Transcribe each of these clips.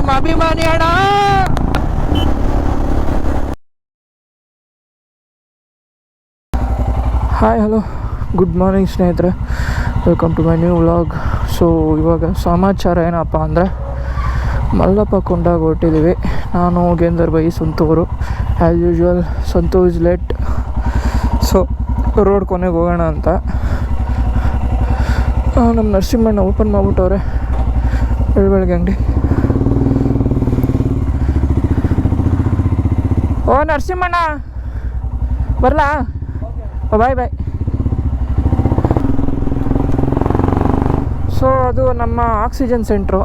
ನಿಮ್ಮ ಅಭಿಮಾನಿ ಅಣ್ಣ ಹಾಯ್ ಹಲೋ ಗುಡ್ ಮಾರ್ನಿಂಗ್ ಸ್ನೇಹಿತರೆ. Welcome to my new vlog so ಇವಾಗ ಸಮಾಚಾರ ಏನಪ್ಪ ಅಂದರೆ, ಮಲ್ಲಪ್ಪ ಕೊಂಡಾಗ ಹೊರಟಿದ್ದೀವಿ ನಾನು ಗೇಂದರ್ by Santur. As usual Santur is late so road ಕೊನೆಗೆ ಹೋಗೋಣ ಅಂತ. ನಮ್ಮ ನರಸಿಂಹಣ್ಣ ಓಪನ್ ಮಾಡ್ಬಿಟ್ಟವ್ರೆ. ಬೆಳ ಬೆಳಗ್ಗೆ ಅಂಗಡಿ ಓ, ನರಸಿಂಹಣ್ಣ. ಬರಲಾ? ಬಾಯ್ ಬಾಯ್. ಸೊ ಅದು ನಮ್ಮ ಆಕ್ಸಿಜನ್ ಸೆಂಟ್ರು.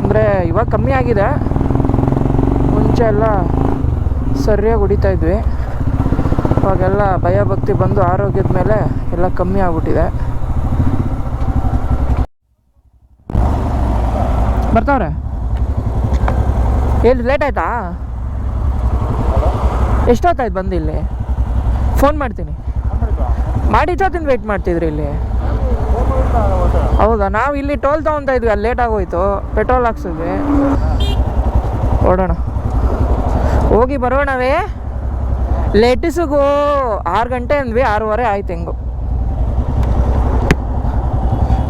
ಅಂದರೆ ಇವಾಗ ಕಮ್ಮಿ ಆಗಿದೆ. ಮುಂಚೆ ಎಲ್ಲ ಸರಿಯಾಗಿ ಹೊಡಿತಾ ಇದ್ವಿ. ಇವಾಗೆಲ್ಲ ಭಯ ಭಕ್ತಿ ಬಂದು ಆರೋಗ್ಯದ ಮೇಲೆ ಎಲ್ಲ ಕಮ್ಮಿ ಆಗ್ಬಿಟ್ಟಿದೆ. ಬರ್ತಾವ್ರೆ? ಎಲ್ಲಿ ಲೇಟ್ ಆಯ್ತಾ? ಎಷ್ಟೊತ್ತಾಯ್ತು ಬಂದು ಇಲ್ಲಿ? ಫೋನ್ ಮಾಡ್ತೀನಿ. ಮಾಡಿದ್ದೊತ್ತಿನ ವೆಯ್ಟ್ ಮಾಡ್ತಿದ್ರಿ ಇಲ್ಲಿ. ಹೌದಾ? ನಾವು ಇಲ್ಲಿ ಟೋಲ್ ತೊಗೊತಾ ಇದ್ವಿ, ಅಲ್ಲಿ ಲೇಟ್ ಆಗೋಯ್ತು. ಪೆಟ್ರೋಲ್ ಹಾಕ್ಸಿದ್ವಿ. ಓಡೋಣ. ಹೋಗಿ ಬರೋಣವೇ? ಲೇಟಿಸಿಗೂ ಆರು ಗಂಟೆ ಅಂದ್ವಿ, ಆರೂವರೆ ಆಯ್ತು ಹೆಂಗು.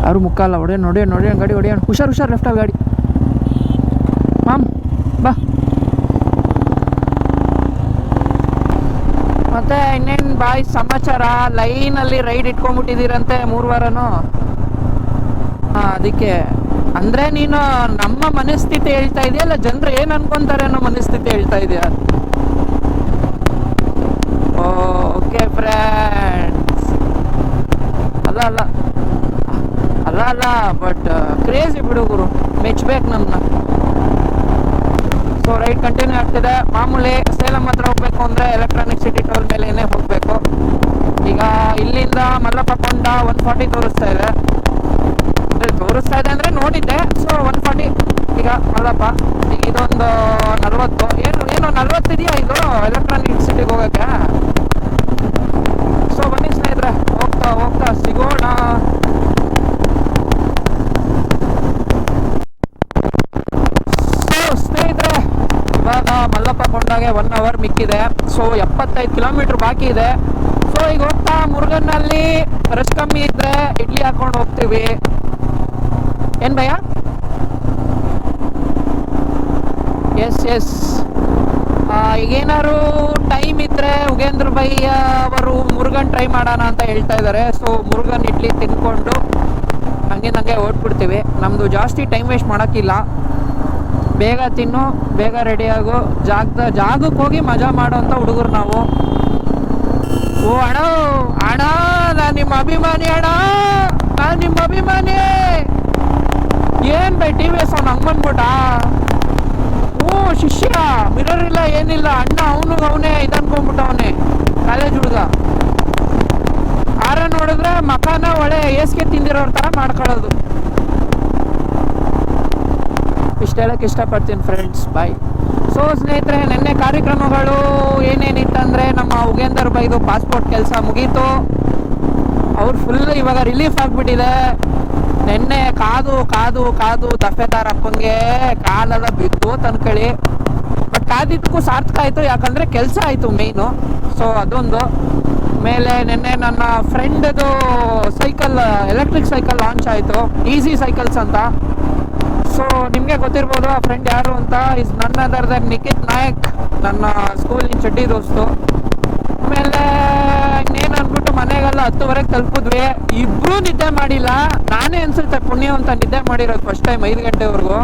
ಯಾರು ಮುಕ್ಕಾಲ ಹೊಡೆಯೋಣ ಹೊಡೆಯೋಣ ಹೊಡೆಯೋಣ, ಗಾಡಿ ಹೊಡೆಯೋಣ. ಹುಷಾರು ಹುಷಾರು ಲೆಫ್ಟಲ್ಲಿ ಗಾಡಿ. ಮಾಮ್, ಬಾ. ಮತ್ತೆ ಇನ್ನೇನು ಬಾಯ್ ಸಮಾಚಾರ? ಲೈನಲ್ಲಿ ರೈಡ್ ಇಟ್ಕೊಂಡ್ಬಿಟ್ಟಿದ್ದೀರಂತೆ ಮೂರು ವಾರನು. ಹಾಂ, ಅದಕ್ಕೆ. ಅಂದ್ರೆ ನೀನು ನಮ್ಮ ಮನಸ್ಥಿತಿ ಹೇಳ್ತಾ ಇದೆಯಾ? ಅಲ್ಲ ಜನರು ಏನು ಅನ್ಕೊಂತಾರೆ ಅನ್ನೋ ಮನಸ್ಥಿತಿ ಹೇಳ್ತಾ ಇದೆಯಾ? Okay friends. ಅಲ್ಲ ಅಲ್ಲ. ಅಲ್ಲ ಅಲ್ಲ, ಬಟ್, ಕ್ರೇಜಿ ಬಿಡು ಗುರು. ನಮ್ಮನ್ನ ಸೊ ರೈಟ್ ಕಂಟಿನ್ಯೂ ಆಗ್ತಿದೆ. ಮಾಮೂಲಿ ಸೇಲಂ ಹತ್ರ ಹೋಗ್ಬೇಕು ಅಂದ್ರೆ ಎಲೆಕ್ಟ್ರಾನಿಕ್ ಸಿಟಿ ಟೋಲ್ ಮೇಲೇನೆ ಹೋಗಬೇಕು. ಈಗ ಇಲ್ಲಿಂದ ಮಲ್ಲಪ್ಪ ಕೊಂಡ ಒನ್ ಫಾರ್ಟಿ ತೋರಿಸ್ತಾ ಇದೆ. ತೋರಿಸ್ತಾ ಇದೆ ಅಂದ್ರೆ ನೋಡಿದ್ದೆ. ಸೊ ಒನ್ ಫಾರ್ಟಿ ಈಗ ಮಲ್ಲಪ್ಪ, ಈಗ ಇದೊಂದು ನಲ್ವತ್ತು. ಏನು ಏನು ನಲ್ವತ್ತಿದೆಯಾ ಇದು? ಎಲೆಕ್ಟ್ರಾನಿಕ್ ಸಿಟಿಗೆ ಹೋಗೋಕ್ಕೆ ಸೊ ಬನ್ನಿ ಸ್ನೇಹಿತರೆ ಹೋಗ್ತಾ ಹೋಗ್ತಾ ಸಿಗೋಣ ಸೊ ಸ್ನೇಹಿತರೆ ಇವಾಗ ಮಲ್ಲಪ್ಪ ಕೊಂಡಾಗೆ ಮಿಕ್ಕಿದೆ ಸೊ ಎಪ್ಪತ್ತೈದು ಕಿಲೋಮೀಟರ್ ಬಾಕಿ ಇದೆ. ಸೊ ಈಗ ಹೋಗ್ತಾ ಮುರುಗನ್ನಲ್ಲಿ. ರಶ್ ಕಮ್ಮಿ ಇದ್ರೆ ಇಡ್ಲಿ ಹಾಕೊಂಡು ಹೋಗ್ತೀವಿ. ಏನ್ ಭಯ? ಎಸ್ ಎಸ್ ಈಗೇನಾದ್ರು ಟೈಮ್ ಇದ್ರೆ ಉಗೇಂದ್ರ ಬೈ ಅವರು ಮುರುಗನ್ ಟ್ರೈ ಮಾಡೋಣ ಅಂತ ಹೇಳ್ತಾ ಇದ್ದಾರೆ. ಸೊ ಮುರುಗನ್ ಇಡ್ಲಿ ತಿನ್ಕೊಂಡು ಹಂಗೆ ಹಂಗೆ ಓಡ್ಬಿಡ್ತೀವಿ. ನಮ್ಮದು ಜಾಸ್ತಿ ಟೈಮ್ ವೇಸ್ಟ್ ಮಾಡೋಕ್ಕಿಲ್ಲ. ಬೇಗ ತಿನ್ನು, ಬೇಗ ರೆಡಿ ಆಗು. ಜಾಗದ, ಜಾಗಕ್ಕೆ ಹೋಗಿ ಮಜಾ ಮಾಡೋಂಥ ಹುಡುಗರು ನಾವು. ಓ, ಅಣ್ಣ ಅಣ್ಣ, ನಾನು ನಿಮ್ಮ ಅಭಿಮಾನಿ, ಅಣ್ಣ. ನಾನು ನಿಮ್ಮ ಅಭಿಮಾನಿ. ಏನ್ ಬೈ ಟಿ ವಿ ಎಸ್ ಅವ್ನು ಹಂಗೆ ಬಂದ್ಬಿಟ್ಟ? ಓ, ಶಿಷ್ಯ ಮಿರರ್ ಇಲ್ಲ, ಏನಿಲ್ಲ. ಅಣ್ಣ, ಅವನು, ಅವನೇ ಇದನ್ಕೊಂಡ್ಬಿಟ್ಟವನೇ ಕಾಲೇಜ್ ಹುಡುಗ. ಆರ ನೋಡಿದ್ರೆ ಮಕಾನ ಒಳ್ಳೆ ಏಸ್ಗೆ ತಿಂದಿರೋರ ಥರ ಮಾಡ್ಕೊಳ್ಳೋದು. ಇಷ್ಟ ಹೇಳಕ್ಕೆ ಇಷ್ಟಪಡ್ತೀನಿ ಫ್ರೆಂಡ್ಸ್ ಬಾಯ್ ಸೊ ಸ್ನೇಹಿತರೆ, ನಿನ್ನೆ ಕಾರ್ಯಕ್ರಮಗಳು ಏನೇನಿತ್ತಂದರೆ ನಮ್ಮ ಉಗೇಂದರ್ ಬೈದು ಪಾಸ್ಪೋರ್ಟ್ ಕೆಲಸ ಮುಗೀತು. ಅವ್ರು ಫುಲ್ ಇವಾಗ ರಿಲೀಫ್ ಆಗಿಬಿಟ್ಟಿದೆ. ನಿನ್ನೆ ಕಾದು ಕಾದು ಕಾದು ದಫೆದಾರ ಅಪ್ಪಂಗೆ ಕಾಲೆಲ್ಲ ಬಿದ್ದು ತನ್ಕಳಿ. ಬಟ್ ಕಾದಿದ್ದಕ್ಕೂ ಸಾರ್ಥಕ ಆಯಿತು, ಯಾಕಂದರೆ ಕೆಲಸ ಆಯಿತು ಮೇಯ್ನು ಸೊ ಅದೊಂದು. ಮೇಲೆ ನಿನ್ನೆ ನನ್ನ ಫ್ರೆಂಡದು ಸೈಕಲ್ ಎಲೆಕ್ಟ್ರಿಕ್ ಸೈಕಲ್ ಲಾಂಚ್ ಆಯಿತು. ಈಸಿ ಸೈಕಲ್ಸ್ ಅಂತ. ಸೊ ನಿಮಗೆ ಗೊತ್ತಿರ್ಬೋದು ಆ ಫ್ರೆಂಡ್ ಯಾರು ಅಂತ? ಇಸ್ ನನ್ನ ಅದರ್ ದನ್ ನಿಖಿತ್ ನಾಯಕ್ ನನ್ನ ಸ್ಕೂಲಿನ ಚಡ್ಡಿ ದೋಸ್ತು. ಆಮೇಲೆ ಇನ್ನೇನು ಅಂದ್ಬಿಟ್ಟು ಮನೆಗೆಲ್ಲ ಹತ್ತುವರೆಗೆ ತಲುಪಿದ್ವಿ. ಇಬ್ಬರೂ ನಿದ್ದೆ ಮಾಡಿಲ್ಲ. ನಾನೇ ಅನ್ಸುತ್ತೆ ಪುಣ್ಯ ಅಂತ ನಿದ್ದೆ ಮಾಡಿರೋದು ಫಸ್ಟ್ ಟೈಮ್ ಐದು ಗಂಟೆವರೆಗೂ.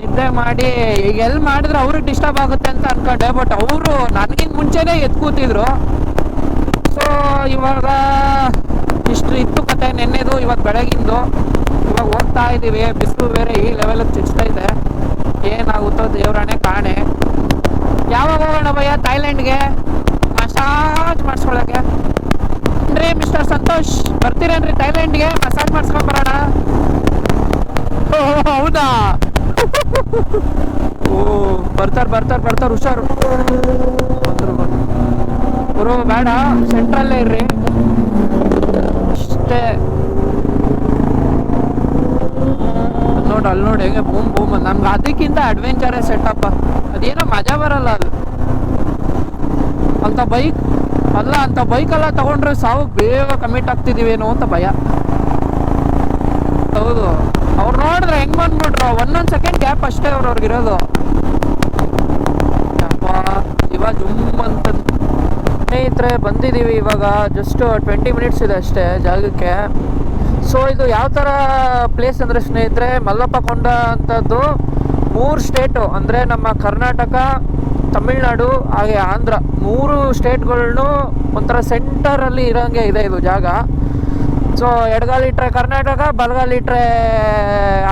ನಿದ್ದೆ ಮಾಡಿ, ಈಗ ಎಲ್ಲಿ ಮಾಡಿದ್ರೆ ಅವ್ರಿಗೆ ಡಿಸ್ಟರ್ಬ್ ಆಗುತ್ತೆ ಅಂತ ಅನ್ಕೊಂಡೆ ಬಟ್ ಅವರು ನನಗಿಂತ ಮುಂಚೆನೇ ಎದ್ದು ಕೂತಿದ್ರು ಸೊ ಇವಾಗ ಇಷ್ಟು ಇತ್ತು ಕತೆ, ನೆನ್ನೆದು ಇವತ್ತು ಬೆಳಗಿಂದು. ಇವಾಗ ಹೋಗ್ತಾ ಇದ್ದೀವಿ, ಬಿಸಿಲು ಬೇರೆ ಈ ಲೆವೆಲ್ ಚುಚ್ತಾ ಇದೆ. ಏನಾಗುತ್ತೋ ದೇವ್ರಾಣೆ ಕಾಣೆ. ಯಾವಾಗ ಹೋಗೋಣ ಭಯ್ಯ ಥೈಲ್ಯಾಂಡ್ಗೆ ಮಸಾಜ್ ಮಾಡಿಸ್ಕೊಳಕ್ಕೆ ರೀ ಮಿಸ್ಟರ್ ಸಂತೋಷ್? ಬರ್ತೀರೇನ್ರಿ ಥೈಲ್ಯಾಂಡ್ಗೆ ಮಸಾಜ್ ಮಾಡಿಸ್ಕೊಂಡ್ ಬರೋಣ. ಹೌದಾ? ಓ, ಬರ್ತಾರ, ಬರ್ತಾರೆ ಬರ್ತಾರೆ, ಹುಷಾರು. ಗುರು, ಬೇಡ ಸೆಂಟ್ರಲ್ಲೇ ಇರ್ರಿ ಅಷ್ಟೇ ನೋಡು ಅಲ್ಲಿ ನೋಡಿ ಹೆಂಗೆ ಬೂಮ್ ಬೂಮ್ ನಮ್ಗೆ ಅದಕ್ಕಿಂತ ಅಡ್ವೆಂಚರೇ ಸೆಟಪ್ಪ ಅದೇನೋ ಮಜಾ ಬರಲ್ಲ ಅಲ್ಲಿ ಅಂತ ಬೈಕ್ ಅಲ್ಲ ಅಂತ ಬೈಕೆಲ್ಲ ತಗೊಂಡ್ರೆ ಸಾವು ಬೇಗ ಕಮಿಟ್ ಆಗ್ತಿದೀವೇನೋ ಅಂತ ಭಯ. ಹೌದು. ಅವ್ರು ನೋಡಿದ್ರೆ ಹೆಂಗ್ ಬಂದ್ಬಿಟ್ರು. ಒಂದೊಂದು ಸೆಕೆಂಡ್ ಗ್ಯಾಪ್ ಅಷ್ಟೇ ಅವ್ರು ಅವ್ರಿಗಿರೋದು. ಇವಾಗ ಇವ ಜುಮ್ ಅಂತ ಸ್ನೇಹಿತರೆ ಬಂದಿದ್ದೀವಿ ಇವಾಗ. ಜಸ್ಟ್ ಟ್ವೆಂಟಿ ಮಿನಿಟ್ಸ್ ಇದೆ ಅಷ್ಟೇ ಜಾಗಕ್ಕೆ. ಸೊ ಇದು ಯಾವ ಥರ ಪ್ಲೇಸ್ ಅಂದರೆ ಸ್ನೇಹಿತರೆ, ಮಲ್ಲಪ್ಪ ಕೊಂಡ ಅಂಥದ್ದು ಮೂರು ಸ್ಟೇಟು ಅಂದರೆ ನಮ್ಮ ಕರ್ನಾಟಕ, ತಮಿಳ್ನಾಡು, ಹಾಗೆ ಆಂಧ್ರ. ಮೂರು ಸ್ಟೇಟ್ಗಳ್ನು ಒಂಥರ ಸೆಂಟರಲ್ಲಿ ಇರೋಂಗೆ ಇದೆ ಇದು ಜಾಗ. ಸೊ ಎಡಗಾಲಿಟ್ರೆ ಕರ್ನಾಟಕ ಬಲಗಾಲಿಟ್ರೆ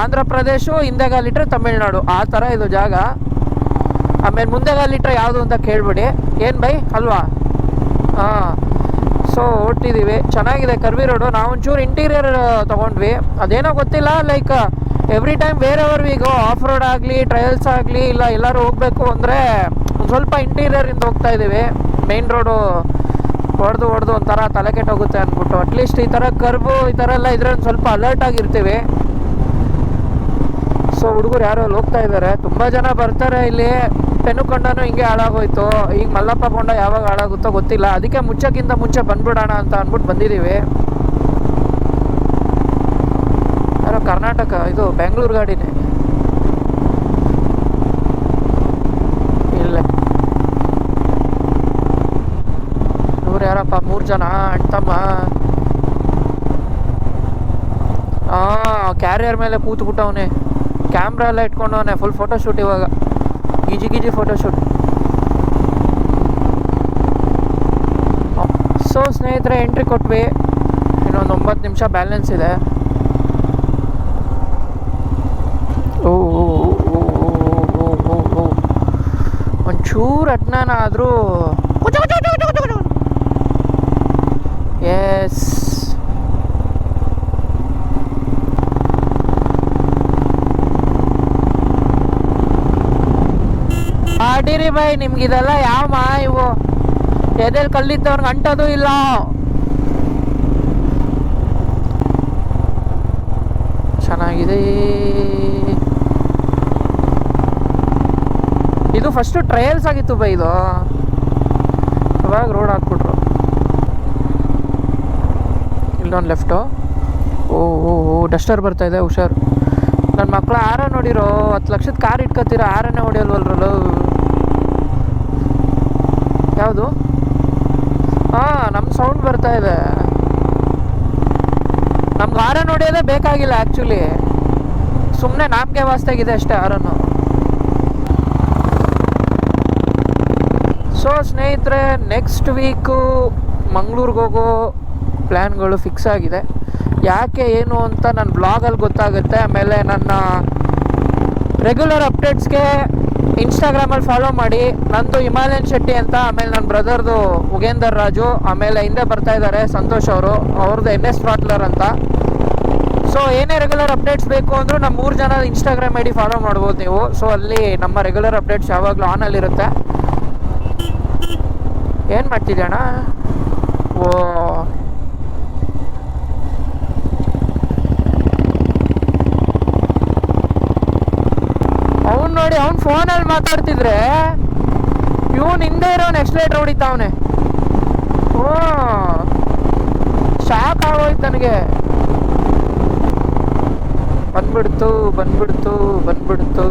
ಆಂಧ್ರ ಪ್ರದೇಶ ಹಿಂದೆಗಾಲಿಟ್ರೆ ತಮಿಳ್ನಾಡು. ಆ ಥರ ಇದು ಜಾಗ. ಆಮೇಲೆ ಮುಂದೆಗಾಲಿಟ್ರೆ ಯಾವುದು ಅಂತ ಕೇಳ್ಬಿಡಿ. ಏನು ಬೈ? ಅಲ್ವಾ? ಹಾಂ. ಸೊ ಹೊಟ್ಟಿದ್ದೀವಿ ಚೆನ್ನಾಗಿದೆ. Curvy road. ನಾವು ಒಂಚೂರು ಇಂಟೀರಿಯರ್ ತೊಗೊಂಡ್ವಿ. ಅದೇನೋ ಗೊತ್ತಿಲ್ಲ. ಲೈಕ್ ಎವ್ರಿ ಟೈಮ್ ಬೇರೆಯವ್ರು ಈಗ ಆಫ್ ರೋಡ್ ಆಗಲಿ ಟ್ರಯಲ್ಸ್ ಆಗಲಿ, ಇಲ್ಲ ಎಲ್ಲರೂ ಹೋಗಬೇಕು ಅಂದರೆ ಸ್ವಲ್ಪ ಇಂಟೀರಿಯರಿಂದ ಹೋಗ್ತಾ ಇದ್ದೀವಿ ಮೇನ್ ರೋಡು ಹೊಡೆದು ಹೊಡೆದು ಒಂಥರ ತಲೆ ಕೆಟ್ಟೋಗುತ್ತೆ ಅಂದ್ಬಿಟ್ಟು ಅಟ್ಲೀಸ್ಟ್ ಈ ಥರ ಕರ್ಬು ಈ ಥರ ಎಲ್ಲ ಇದ್ರೆ ಸ್ವಲ್ಪ ಅಲರ್ಟ್ ಆಗಿರ್ತೀವಿ. ಸೊ ಹುಡುಗರು ಯಾರೋ ಹೋಗ್ತಾ ಇದ್ದಾರೆ ತುಂಬ ಜನ ಬರ್ತಾರೆ ಇಲ್ಲಿ. ಪೆನುಕೊಂಡನು ಹಿಂಗೆ ಹಾಳಾಗೋಯ್ತು. ಈಗ ಮಲ್ಲಪ್ಪ ಕೊಂಡ ಯಾವಾಗ ಹಾಳಾಗುತ್ತೋ ಗೊತ್ತಿಲ್ಲ. ಅದಕ್ಕೆ ಮುಚ್ಚಕ್ಕಿಂತ ಮುಂಚೆ ಬಂದ್ಬಿಡೋಣ ಅಂತ ಅಂದ್ಬಿಟ್ಟು ಬಂದಿದ್ದೀವಿ. ಯಾರೋ ಕರ್ನಾಟಕ, ಇದು ಬೆಂಗಳೂರು ಗಾಡಿನೇ. ಇಲ್ಲ. ಯಾರಪ್ಪ, ಮೂರು ಜನ? ಅಣ್ತಮ್ಮ ಹಾಂ ಕ್ಯಾರಿಯರ್ ಮೇಲೆ ಕೂತ್ಬಿಟ್ಟವನೇ. ಕ್ಯಾಮ್ರಾ ಎಲ್ಲ ಇಟ್ಕೊಂಡವನೆ ಫುಲ್ ಫೋಟೋಶೂಟ್ ಇವಾಗ. ಗೀಜಿ ಗಿಜಿ ಫೋಟೋಶೂಟ್ ಸೊ ಸ್ನೇಹಿತರೆ ಎಂಟ್ರಿ ಕೊಟ್ವಿ. ಇನ್ನೊಂದು ಒಂಬತ್ತು ನಿಮಿಷ ಬ್ಯಾಲೆನ್ಸ್ ಇದೆ. ಓ. ಒಂಚೂರು ಅಜ್ಞಾನ ಆದರೂ ಎಸ್ ಆಡಿರಿ ನಿಮ್ಗೆ ಇದೆಲ್ಲ ಯಾವ ಮಾ ಇವು? ಎದೆಲ್ ಕಲ್ಲಿದ್ದವ್ರಿಗೆ ಅಂಟೋದು ಇಲ್ಲ. ಚೆನ್ನಾಗಿದೆ. ಇದು ಫಸ್ಟು ಟ್ರಯಲ್ಸ್ ಆಗಿತ್ತು ಬೈ ಇದು. ಇವಾಗ ರೋಡ್ ಹಾಕ್ಬಿಟ್ರು. ಇಲ್ಲೊಂದು ಲೆಫ್ಟು ಓ ಓ ಓ, ಡಸ್ಟರ್ ಬರ್ತಾ ಇದೆ, ಹುಷಾರು. ನನ್ನ ಮಕ್ಕಳು ಆರ ನೋಡಿರೋ ಹತ್ತು ಲಕ್ಷದ ಕಾರ್ ಇಟ್ಕೋತೀರೋ ಆರನೇ ಹೊಡಿಯಲ್ವಲ್ರಲ್ಲ. ಯಾವುದು? ಹಾಂ ನಮ್ಮ ಸೌಂಡ್ ಬರ್ತಾ ಇದೆ. ನಮ್ಗೆ ಹಾರನ್ ನೋಡಿಯೋದೇ ಬೇಕಾಗಿಲ್ಲ ಆ್ಯಕ್ಚುಲಿ ಸುಮ್ಮನೆ ನಾಮಕೆ ವಾಸ್ತಾಗಿದೆ ಅಷ್ಟೇ ಆರನ್ನು ಸೊ ಸ್ನೇಹಿತರೆ ನೆಕ್ಸ್ಟ್ ವೀಕು ಮಂಗ್ಳೂರಿಗೆ ಹೋಗೋ ಪ್ಲ್ಯಾನ್ಗಳು ಫಿಕ್ಸ್ ಆಗಿದೆ. ಯಾಕೆ, ಏನು ಅಂತ ನನ್ನ ಬ್ಲಾಗಲ್ಲಿ ಗೊತ್ತಾಗುತ್ತೆ. ಆಮೇಲೆ ನನ್ನ ರೆಗ್ಯುಲರ್ ಅಪ್ಡೇಟ್ಸ್ಗೆ ಇನ್ಸ್ಟಾಗ್ರಾಮಲ್ಲಿ ಫಾಲೋ ಮಾಡಿ. ನಂದು ಹಿಮಾಲಯನ್ ಶೆಟ್ಟಿ ಅಂತ, ಆಮೇಲೆ ನನ್ನ ಬ್ರದರ್ದು ಉಗೇಂದರ್ ರಾಜು, ಆಮೇಲೆ ಹಿಂದೆ ಬರ್ತಾ ಇದ್ದಾರೆ ಸಂತೋಷ್ ಅವರು. ಅವ್ರದ್ದು ಎನ್ ಎಸ್ ಪಾಟ್ಲರ್ ಅಂತ. ಸೊ ಏನೇ ರೆಗ್ಯುಲರ್ ಅಪ್ಡೇಟ್ಸ್ ಬೇಕು ಅಂದರೂ ನಮ್ಮ ಮೂರು ಜನ ಇನ್ಸ್ಟಾಗ್ರಾಮ್ ಐ ಫಾಲೋ ಮಾಡ್ಬೋದು ನೀವು. ಸೊ ಅಲ್ಲಿ ನಮ್ಮ ರೆಗ್ಯುಲರ್ ಅಪ್ಡೇಟ್ಸ್ ಯಾವಾಗಲೂ ಆನಲ್ಲಿರುತ್ತೆ ಏನು ಮಾಡ್ತಿದ್ಯಣ್ಣ? ಓ ಅವ್ನು ನೋಡಿ, ಅವ್ನು ಫೋನಲ್ಲಿ ಮಾತಾಡ್ತಿದ್ರೆ ಇವನು ಹಿಂದೆ ಇರೋನು ಎಕ್ಸ್ಲೇಟರ್ ಹೊಡಿತಾವನೆ ಓ ಶಾಕ್ ಆಗೋಯ್ತು ನನಗೆ. ಬಂದ್ಬಿಡ್ತು ಬಂದ್ಬಿಡ್ತು ಬಂದ್ಬಿಡ್ತು.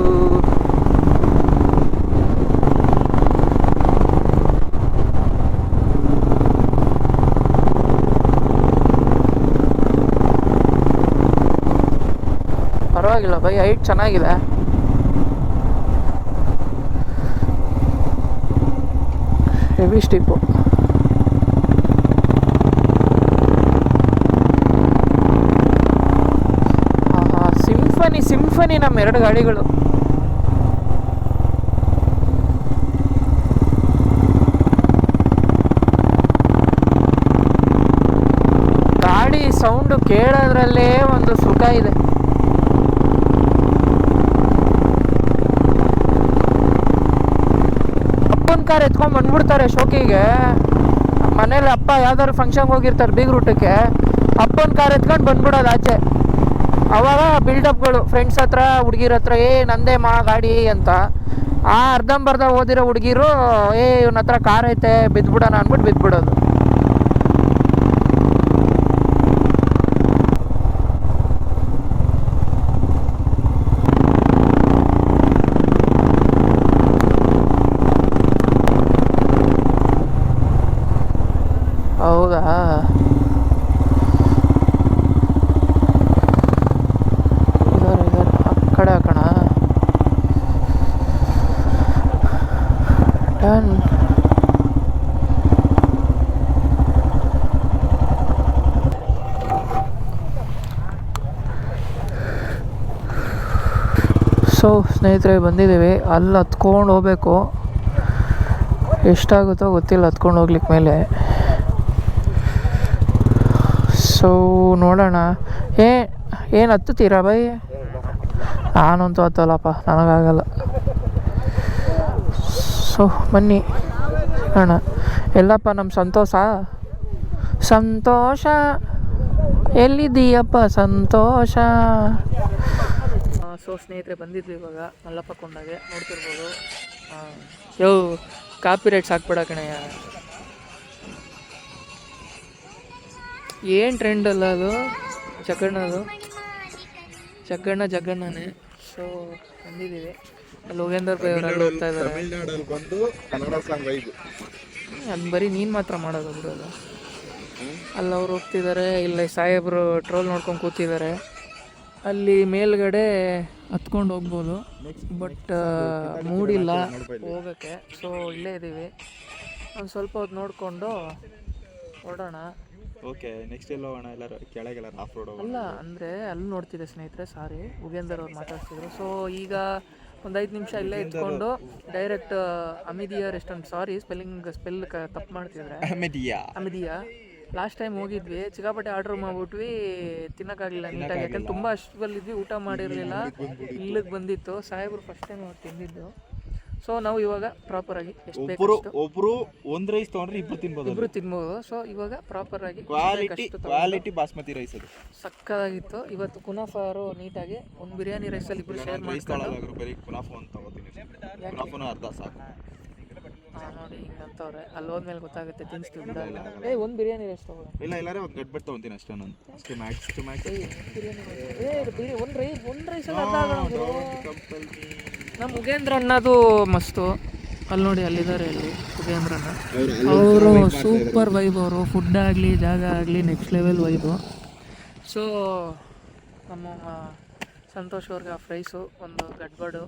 ಪರವಾಗಿಲ್ಲ ಬೈ ಹೈಟ್ ಚೆನ್ನಾಗಿದೆ. ಹೆವಿ ಸ್ಟಿಪ್ಪು ಸಿಂಫನಿ ಸಿಂಫನಿ ನಮ್ಮ ಎರಡು ಗಾಡಿಗಳು. ಗಾಡಿ ಸೌಂಡು ಕೇಳೋದ್ರಲ್ಲೇ ಒಂದು ಸುಖ ಇದೆ ಅಪ್ಪನ ಕಾರ್ ಎತ್ಕೊಂಡು ಬಂದ್ಬಿಡ್ತಾರೆ ಶೋಕಿಗೆ. ಮನೇಲಿ ಅಪ್ಪ ಯಾವ್ದಾದ್ರು ಫಂಕ್ಷನ್ಗೆ ಹೋಗಿರ್ತಾರೆ ಬೀಗ್ ರೂಟಕ್ಕೆ ಅಪ್ಪನ ಕಾರ್ ಎತ್ಕೊಂಡು ಬಂದ್ಬಿಡೋದು ಆಚೆ. ಅವಾಗ ಬಿಲ್ಡಪ್ಗಳು ಫ್ರೆಂಡ್ಸ್ ಹತ್ರ, ಹುಡುಗಿರ ಹತ್ರ, ಏ, ನಂದೇ ಮಾ, ಗಾಡಿ ಅಂತ. ಆ ಅರ್ಧಂಬರ್ಧ ಓದಿರೋ ಹುಡುಗಿರು, ಏ, ಇವನ ಹತ್ರ ಕಾರ್ ಐತೆ ಬಿದ್ಬಿಡೋಣ ಅಂದ್ಬಿಟ್ಟು ಬಿದ್ಬಿಡೋದು ಹೌದಾ ಇದಾರೆ ಇದಾರೆ ಆ ಕಡೆ ಹಾಕೋಣ ಡನ್ ಸೊ ಸ್ನೇಹಿತರೆ, ಬಂದಿದ್ದೀವಿ. ಅಲ್ಲಿ ಹತ್ಕೊಂಡು ಹೋಗಬೇಕು. ಎಷ್ಟಾಗುತ್ತೋ ಗೊತ್ತಿಲ್ಲ ಹತ್ಕೊಂಡು ಹೋಗ್ಲಿಕ್ಕೆ ಮೇಲೆ. ಸೊ ನೋಡೋಣ. ಏ, ಏನು ಹತ್ತುತ್ತೀರಾ ಬೈ ನಾನಂತೂ ಹತ್ತಲ್ಲಪ್ಪ. ನನಗಾಗಲ್ಲ. ಸೊ ಬನ್ನಿ. ಅಣ್ಣ ಎಲ್ಲಪ್ಪ ನಮ್ಮ ಸಂತೋಷ? ಸಂತೋಷ. ಎಲ್ಲಿದ್ದೀಯಪ್ಪ ಸಂತೋಷ? ಸೊ ಸ್ನೇಹಿತರೆ ಬಂದಿದ್ವಿ ಇವಾಗ. ಮಲ್ಲಪ್ಪ ಕೊಂಡಾಗೆ. ನೋಡ್ತಿರ್ಬೋದು. ಯೋ ಕಾಪಿ ರೈಟ್ಸ್ ಹಾಕ್ಬೇಡ ಕಣಯ್ಯ ಏನು ಟ್ರೆಂಡ್ ಅಲ್ಲ ಅದು? ಜಗಣ್ಣ ಅದು. ಜಗಣ್ಣ ಜಗಣ್ಣನೇ. ಸೊ ಬಂದಿದ್ದೀವಿ. ಅಲ್ಲಿ ಬೈ ಅವರೆಲ್ಲ ಹೋಗ್ತಾ ಇದ್ದಾರೆ. ತಮಿಳ್ನಾಡಲ್ಲಿ ಬಂದು ಕನ್ನಡ ಸಾಂಗ್ ವೈಬ್ ಅದು ಬರೀ ನೀನು ಮಾತ್ರ ಮಾಡೋದು ಬಿಡೋದು ಅಲ್ಲಿ ಅವ್ರು ಹೋಗ್ತಿದ್ದಾರೆ. ಇಲ್ಲಿ ಸಾಹೇಬರು ಟ್ರೋಲ್ ನೋಡ್ಕೊಂಡು ಕೂತಿದ್ದಾರೆ. ಅಲ್ಲಿ ಮೇಲ್ಗಡೆ ಹತ್ಕೊಂಡು ಹೋಗ್ಬೋದು. ಬಟ್ ಮೂಡಿಲ್ಲ. ಹೋಗೋಕ್ಕೆ. ಸೊ ಇಲ್ಲೇ ಇದ್ದೀವಿ ಒಂದು ಸ್ವಲ್ಪ ಹೊತ್ತು ನೋಡಿಕೊಂಡು ಹೊರಡೋಣ ಓಕೆ ನೆಕ್ಸ್ಟ್ ಎಲ್ಲ ಹೋಗೋಣ ಎಲ್ಲರೂ ಕೆಳಗೆಲ್ಲ ಆಫ್ ರೋಡ್ ಅಲ್ಲ ಅಂದರೆ ಅಲ್ಲಿ ನೋಡ್ತಿದ್ದೆ ಸ್ನೇಹಿತರೆ ಸಾರಿ ಉಗೇಂದರ್ ಅವ್ರು ಮಾತಾಡ್ತಿದ್ರು ಸೊ ಈಗ ಒಂದು ಐದು ನಿಮಿಷ ಇಲ್ಲೇ ಇದ್ಕೊಂಡು direct Amidiya restaurant sorry spelling spell ಕ ತಪ್ಪು ಮಾಡ್ತಿದ್ರೆ. ಅಮಿದಿಯಾ. ಅಮಿದಿಯಾ. ಲಾಸ್ಟ್ ಟೈಮ್ ಹೋಗಿದ್ವಿ ಸಿಕ್ಕಾಪಟ್ಟೆ ಆರ್ಡ್ರ್ ಮಾಡ್ಬಿಟ್ವಿ ತಿನ್ನೋಕ್ಕಾಗಲಿಲ್ಲ ನೀಟಾಗಿ ಯಾಕಂದ್ರೆ ತುಂಬ ಅಷ್ಟುವಲ್ಲಿದ್ವಿ ಊಟ ಮಾಡಿರಲಿಲ್ಲ. ಇಲ್ಲಿಗೆ ಬಂದಿತ್ತು. ಸಾಹೇಬ್ರು ಫಸ್ಟ್ ಟೈಮ್ ಅವ್ರು ತಿಂದಿದ್ದು. ಸೊ ನಾವು ಇವಾಗ ಪ್ರಾಪರಾಗಿ ಆಗಿ ಬೇಕು ಒಬ್ರು ಒಂದ್ ರೈಸ್ ತಗೊಂಡ್ರೆ ಇಬ್ರು ತಿನ್ಬೋದು ಇಬ್ರು ತಿನ್ಬೋದು. ಸೊ ಇವಾಗ ಪ್ರಾಪರಾಗಿ ಕ್ವಾಲಿಟಿ ಕ್ವಾಲಿಟಿ ಬಾಸ್ಮತಿ ರೈಸ್ ಅದು. ಸಕ್ಕದಾಗಿತ್ತು. ಇವತ್ತು ಕುನಾಫಾರು ನೀಟಾಗಿ ಒಂದು ಬಿರಿಯಾನಿ ರೈಸಲ್ಲಿ ಇಬ್ರು ಶೇರ್ ಮಾಡಿ ಬರೀ ಕುನಾಫ್ ಒಂದು ತಗೋತೀನಿ. ಕುನಾಫನ ಅರ್ಧ ಸಾಕು. ನೋಡಿ ಹಿಂಗೆ ಅಂತವ್ರೆ ಅಲ್ಲಿ ಹೋದ್ಮೇಲೆ ಗೊತ್ತಾಗುತ್ತೆ ತಿನ್ಸ್ತೀವಿ ಬಿಡಲ್ಲ ಏ ಒಂದು ಬಿರಿಯಾನಿ ರೈಸ್ ತಗೋ ಇಲ್ಲ ಎಲ್ಲಾರೇ ಒಂದು ಗಡ್ಬಟ್ ತಗೊಂತೀನಿ ಅಷ್ಟೇ ನಾನು. ಅಷ್ಟೇ ಮ್ಯಾಕ್ಸ್ ಟು ಮ್ಯಾಕ್ಸ್ ಏ ಬಿರಿಯಾನಿ rice. ಏ ಬಿರಿ ಒಂದು ರೈಸ್ ಒಂದು ರೈಸಲ್ಲಿ ನಮ್ಮ ಮುಗೇಂದ್ರ ಅನ್ನೋದು ಮಸ್ತು. ಅಲ್ಲಿ ನೋಡಿ ಅಲ್ಲಿದ್ದಾರೆ ಅಲ್ಲಿ ಮುಗೇಂದ್ರನ ಅವರು ಸೂಪರ್ ವೈಬ್ ಅವರು. ಫುಡ್ ಆಗಲಿ ಜಾಗ ಆಗಲಿ ನೆಕ್ಸ್ಟ್ ಲೆವೆಲ್ ವೈಬು ಸೊ ನಮ್ಮ ಸಂತೋಷ್ ಅವ್ರಿಗೆ ಆ ಫ್ರೈಸು ಒಂದು ಗಡ್ಬಡು.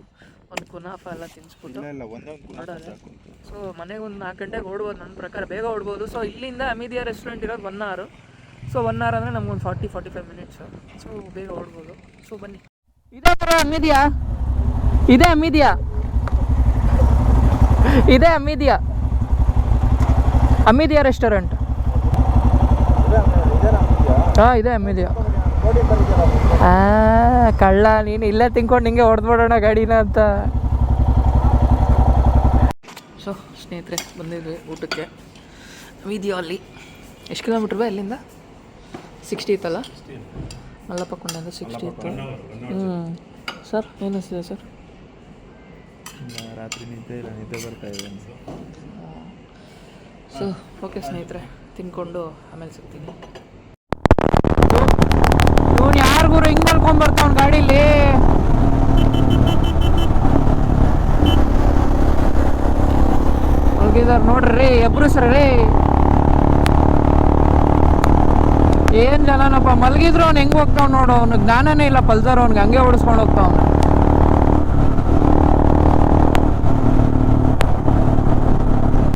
ಒಂದು ಕುನಾಫ ಎಲ್ಲ ತಿನ್ಸ್ಬಿಟ್ಟು ಇಲ್ಲ ಕುನಾಫ ಸಾಕು ಸೊ ಮನೆಗೆ ಒಂದು ನಾಲ್ಕು ಗಂಟೆಗೆ ಓಡ್ಬೋದು ನನ್ನ ಪ್ರಕಾರ ಬೇಗ ಓಡ್ಬೋದು. ಸೊ ಇಲ್ಲಿಂದ ಅಮಿದಿಯಾ ರೆಸ್ಟೋರೆಂಟ್ ಇರೋದು one hour so one hour ಅಂದರೆ ನಮ್ಗೊಂದು forty forty five minutes so ಬೇಗ ಓಡ್ಬೋದು. ಸೊ ಬನ್ನಿ. ಇದೇ ಥರ ಅಮಿದಿಯಾ? ಇದೇ ಅಮಿದಿಯಾ? ಇದೇ ಅಮಿದಿಯಾ? ಅಮಿದಿಯಾ ರೆಸ್ಟೋರೆಂಟ್ ಹಾಂ ಇದೆ ಅಮಿದಿಯಾ. ಆ ಕಳ್ಳ ನೀನು ಇಲ್ಲೇ ತಿನ್ಕೊಂಡು ಹಿಂಗೆ ಹೊಡೆದ್ಬಿಡೋಣ ಗಾಡಿನ ಅಂತ. ಸೊ ಸ್ನೇಹಿತರೆ ಬಂದಿದ್ವಿ ಊಟಕ್ಕೆ. ವಿದಿಯೋ ಅಲ್ಲಿ. ಎಷ್ಟು ಕಿಲೋಮೀಟ್ರ್ ಬಾ ಅಲ್ಲಿಂದ ಸಿಕ್ಸ್ಟಿ ಇತ್ತಲ್ಲ? ಮಲ್ಲಪ್ಪ ಕೊಂಡ ಸಿಕ್ಸ್ಟಿ ಇತ್ತು. ಹ್ಞೂ ಸರ್ ಏನಿಸ್ತಿದೆ ಸರ್ ರಾತ್ರಿ ನಿದ್ದೆ ಇಲ್ಲ ನಿದ್ದೆ ಬರ್ತಾ ಇದೆ ಸೊ ಓಕೆ ಸ್ನೇಹಿತರೆ ತಿನ್ಕೊಂಡು ಆಮೇಲೆ ಸಿಗ್ತೀನಿ. ಇವನು ಯಾರಿಗೂ ಹಿಂಗೆ ಮಲ್ಕೊಂಡ್ಬರ್ತಾವ್ನ ಗಾಡೀಲಿ. ಹೋಗಿದಾರ ನೋಡ್ರಿ ಎಬ್ರಿಸ್ರಿ ಏನ್ ಜನನಪ್ಪ, ಮಲಗಿದ್ರು ಅವ್ನು ಹೆಂಗ್ ಹೋಗ್ತಾವ್ ನೋಡು ಅವ್ನ ಜ್ಞಾನನೇ ಇಲ್ಲ, ಪಲ್ಸರ್ ಅವ್ನಿಗೆ ಹಂಗೆ ಓಡಿಸ್ಕೊಂಡು ಹೋಗ್ತಾವ್